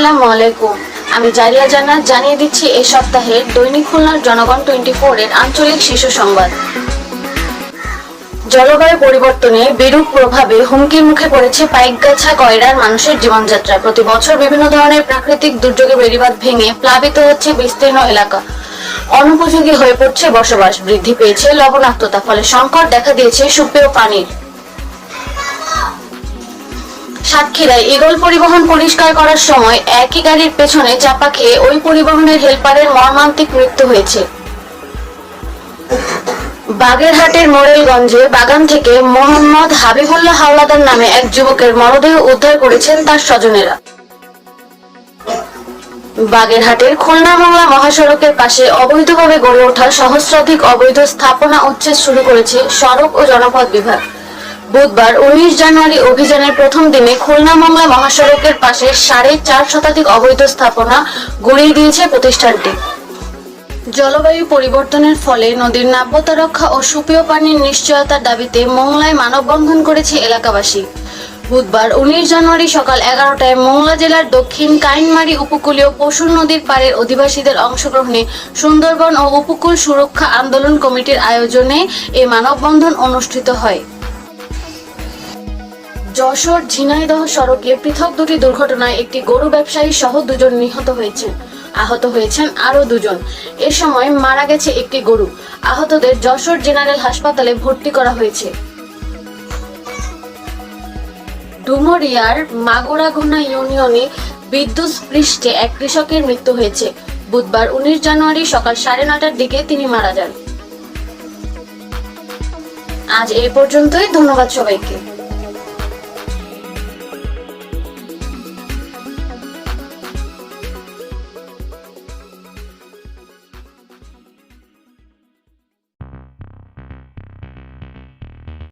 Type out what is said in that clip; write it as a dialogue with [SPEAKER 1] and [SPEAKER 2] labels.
[SPEAKER 1] আসসালামু আলাইকুম। আমি জারিয়া জানিয়ে দিচ্ছি এই সপ্তাহের দৈনিক খুলনার জনগণ টোয়েন্টি এর আঞ্চলিক শীর্ষ সংবাদ। জলবায়ু পরিবর্তনে বিরূপ প্রভাবে হুমকির মুখে পড়েছে পাইকগাছা, কয়রার মানুষের জীবনযাত্রা। প্রতি বছর বিভিন্ন ধরনের প্রাকৃতিক দুর্যোগে বেড়িবাঁধ ভেঙে প্লাবিত হচ্ছে বিস্তীর্ণ এলাকা। অনুপযোগী হয়ে পড়ছে বসবাস, বৃদ্ধি পেয়েছে লবণাক্ততা, ফলে সংকট দেখা দিয়েছে সুপেয় পানির। সাতক্ষীরায় ইগল পরিবহন পরিষ্কার করার সময় একই গাড়ির পেছনে চাপা খেয়ে ওই পরিবহনের হেলপারের মর্মান্তিক মৃত্যু হয়েছে। বাগেরহাটের মোরেলগঞ্জে বাগান থেকে মোহাম্মদ হাবিবুল্লাহ হাওলাদার নামে এক যুবকের মরদেহ উদ্ধার করেছেন তার স্বজনেরা। বাগেরহাটের খুলনা মংলা মহাসড়কের পাশে অবৈধভাবে গড়ে ওঠা সহস্রাধিক অবৈধ স্থাপনা উচ্ছেদ শুরু করেছে সড়ক ও জনপথ বিভাগ। বুধবার উনিশ জানুয়ারি অভিযানের প্রথম দিনে খুলনা মংলা মহাসড়কের পাশে সাড়ে চার শতাধিক অবৈধ স্থাপনা গড়িয়ে দিয়েছে প্রতিষ্ঠানটি। জলবায়ু পরিবর্তনের ফলে নদীর নাব্যতা রক্ষা ও সুপেয় পানির নিশ্চয়তার দাবিতে মোংলায় মানববন্ধন করেছে এলাকাবাসী। বুধবার উনিশ জানুয়ারি সকাল এগারোটায় মোংলা জেলার দক্ষিণ কাইনমারি উপকূলীয় পশুর নদীর পাড়ের অধিবাসীদের অংশগ্রহণে সুন্দরবন ও উপকূল সুরক্ষা আন্দোলন কমিটির আয়োজনে এই মানববন্ধন অনুষ্ঠিত হয়। যশোর ঝিনাইদহ সড়কে পৃথক দুটি দুর্ঘটনায় একটি গরু ব্যবসায়ী সহ দুজন নিহত হয়েছেন। আহত হয়েছেন আরও দুজন। এ সময় মারা গেছে একটি গরু। আহতদের যশোর জেনারেল হাসপাতালে ভর্তি করা হয়েছে। ডুমরিয়ার মাগুরাঘোনা ইউনিয়নে বিদ্যুৎ পৃষ্ঠে এক কৃষকের মৃত্যু হয়েছে। বুধবার উনিশ জানুয়ারি সকাল সাড়ে নটার দিকে তিনি মারা যান। আজ এই পর্যন্তই। ধন্যবাদ সবাইকে।